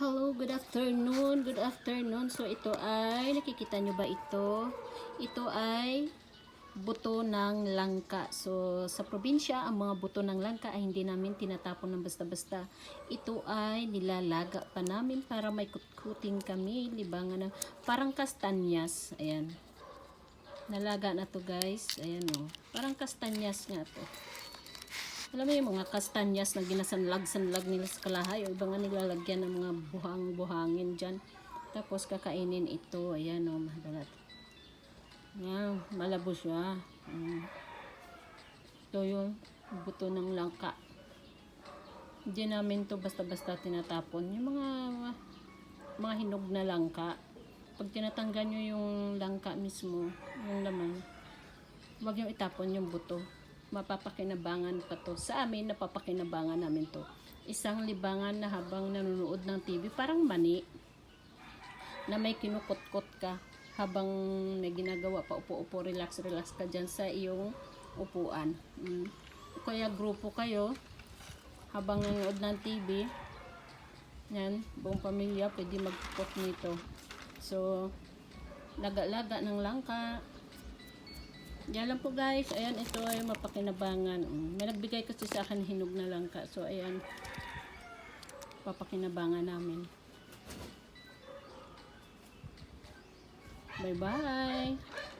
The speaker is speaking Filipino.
Hello, good afternoon, good afternoon. So ito ay, nakikita nyo ba ito? Ito ay buto ng langka. So sa probinsya, ang mga buto ng langka ay hindi namin tinatapon ng basta-basta. Ito ay nilalaga pa namin para may kutkuting kami, libangan ng parang kastanyas. Ayan. Nalaga na to guys. Ayan o. Parang kastanyas nga to. Alam mo yung mga kastanyas na ginasanlag-sanlag nila sa kalahay o iba nga nilalagyan ng mga buhang-buhangin dyan. Tapos kakainin ito. Ayan o, madalat. Yan, malabo siya. Mm. Ito yung buto ng langka. Hindi namin to basta-basta tinatapon. Yung mga mga hinog na langka. Pag tinatanggal nyo yung langka mismo, yung laman, huwag yung itapon yung buto mapapakinabangan pa to. Sa amin, napapakinabangan namin to. Isang libangan na habang nanonood ng TV, parang mani, na may kinukot-kot ka habang may ginagawa pa, upo-upo, relax-relax ka dyan sa iyong upuan. Mm. Kaya grupo kayo, habang nanonood ng TV, yan, buong pamilya, pwede magkukot nito. So, laga-laga ng langka, yan lang po guys. Ayan, ito ay mapakinabangan. Mm, May nagbigay kasi sa akin hinog na langka. So, ayan. Papakinabangan namin. Bye-bye.